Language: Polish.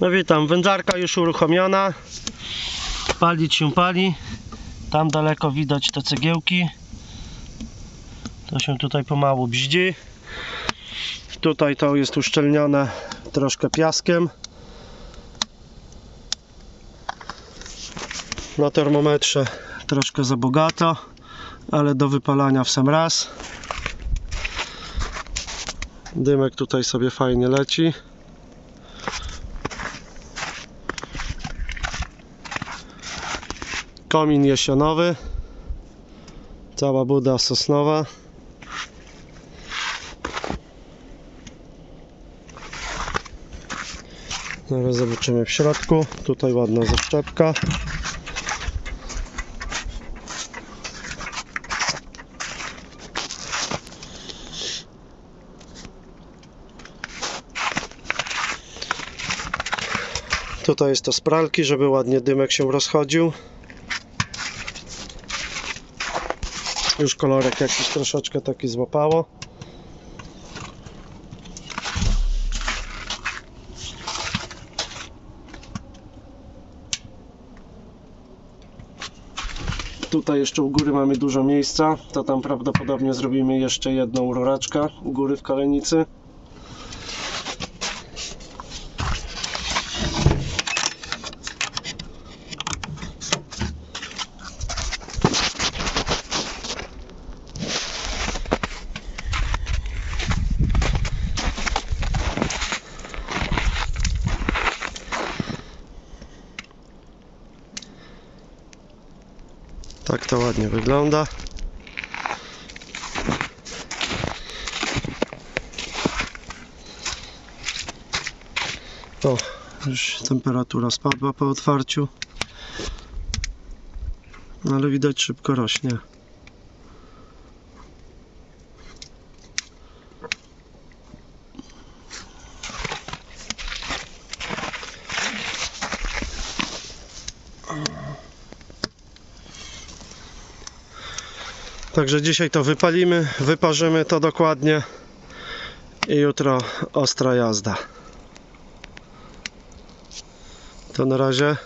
No witam, wędzarka już uruchomiona. Palić się pali. Tam daleko widać te cegiełki. To się tutaj pomału bździ. Tutaj to jest uszczelnione troszkę piaskiem. Na termometrze troszkę za bogato, ale do wypalania w sam raz. Dymek tutaj sobie fajnie leci. Komin jesionowy. Cała buda sosnowa. Zaraz zobaczymy w środku. Tutaj ładna zaszczepka. Tutaj jest to z pralki, żeby ładnie dymek się rozchodził. Już kolorek jakiś troszeczkę taki złapało. Tutaj jeszcze u góry mamy dużo miejsca, to tam prawdopodobnie zrobimy jeszcze jedną rureczkę u góry w kalenicy. Tak to ładnie wygląda. O, już temperatura spadła po otwarciu. Ale widać szybko rośnie. Także dzisiaj to wypalimy, wyparzymy to dokładnie i jutro ostra jazda. To na razie.